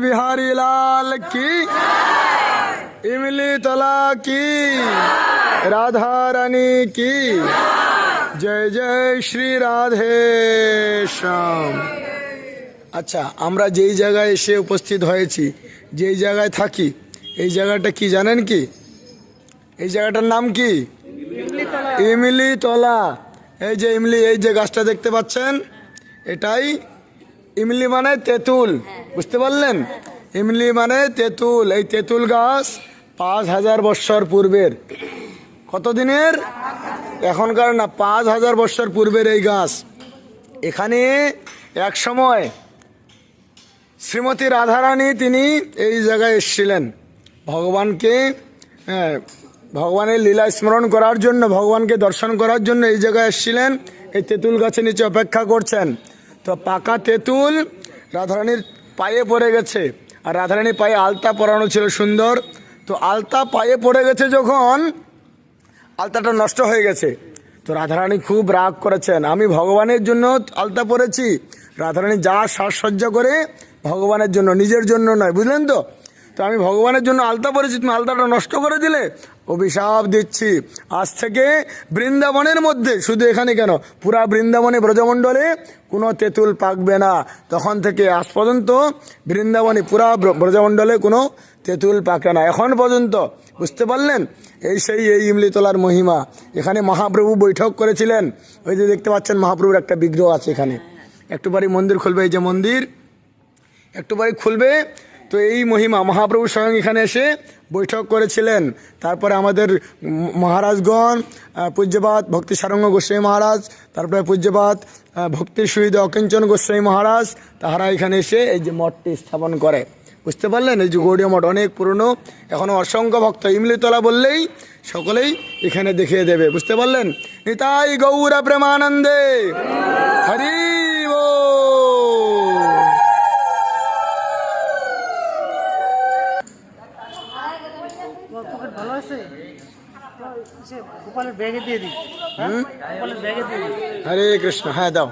বিহারি লাল কি ইমলি তলা কি রাধা রানী কি জয় জয় শ্রী রাধে শ্যাম আচ্ছা আমরা যেই জায়গায় এসে উপস্থিত হয়েছি, যেই জায়গায় থাকি, এই জায়গাটা কি জানেন কি? এই জায়গাটার নাম কি? ইমলি তলা। এই যে ইমলি, এই যে গাছটা দেখতে পাচ্ছেন, এটাই ইমলি মানে তেঁতুল। বুঝতে পারলেন? ইমলি মানে তেঁতুল, এই তেঁতুল গাছ পাঁচ হাজার বৎসর পূর্বের। কতদিনের? এখনকার না, পাঁচ হাজার বৎসর পূর্বের এই গাছ। এখানে এক সময় শ্রীমতী রাধারানী তিনি এই জায়গায় এসেছিলেন। ভগবানকে ভগবানের লীলা স্মরণ করার জন্য, ভগবানকে দর্শন করার জন্য এই জায়গায় এসেছিলেন। এই তেঁতুল গাছের নিচে অপেক্ষা করছেন। তো পাকা তেঁতুল রাধারানীর পায়ে পড়ে গেছে। আর রাধারানীর পায়ে আলতা পরানো ছিল সুন্দর। তো আলতা পায়ে পড়ে গেছে যখন, আলতাটা নষ্ট হয়ে গেছে। তো রাধারানী খুব রাগ করেছেন, আমি ভগবানের জন্য আলতা পরেছি। রাধারানী যা সাজসজ্জা করে ভগবানের জন্য, নিজের জন্য নয়, বুঝলেন তো? তো আমি ভগবানের জন্য আলতা পরেছি, তুমি আলতাটা নষ্ট করে দিলে? অভিশাপ দিচ্ছি। আজ থেকে বৃন্দাবনের মধ্যে, শুধু এখানে কেন? পুরা বৃন্দাবনে ব্রজমণ্ডলে কোনো তেঁতুল পাকবে না। তখন থেকে আজ পর্যন্ত বৃন্দাবনে, পুরা ব্র- ব্রজমণ্ডলে কোনো তেঁতুল পাকে না। এখন পর্যন্ত, বুঝতে পারলেন? এই সেই এই ইমলিতলার মহিমা। এখানে মহাপ্রভু বৈঠক করেছিলেন। ওই যে দেখতে পাচ্ছেন মহাপ্রভুর একটা বিগ্রহ আছে এখানে। একটু বাড়ি মন্দির খুলবে, এই যে মন্দির। একটু বাড়ি খুলবে তো এই মহিমা, মহাপ্রভু স্বয়ং এখানে এসে বৈঠক করেছিলেন। তারপরে আমাদের মহারাজগণ পূজ্যপাত ভক্তি সারঙ্গ গোস্বামী মহারাজ, তারপরে পূজ্যপাত ভক্তির সুবিধা অকিঞ্চন গোস্বামী মহারাজ, তাহারা এখানে এসে এই যে মঠটি স্থাপন করে। বুঝতে পারলেন? এই যে গৌড়ীয় মঠ অনেক পুরনো এখনও অসংখ্য ভক্ত ইমলিতলা বললেই সকলেই এখানে দেখিয়ে দেবে। বুঝতে পারলেন? নিতাই গৌরা প্রেমানন্দে। হরি আছে? গোপালের ব্যাগে দিয়ে দিই। হ্যাঁ? গোপালের ব্যাগে দিয়ে দিই। হরে কৃষ্ণ হ্যাঁ দাও।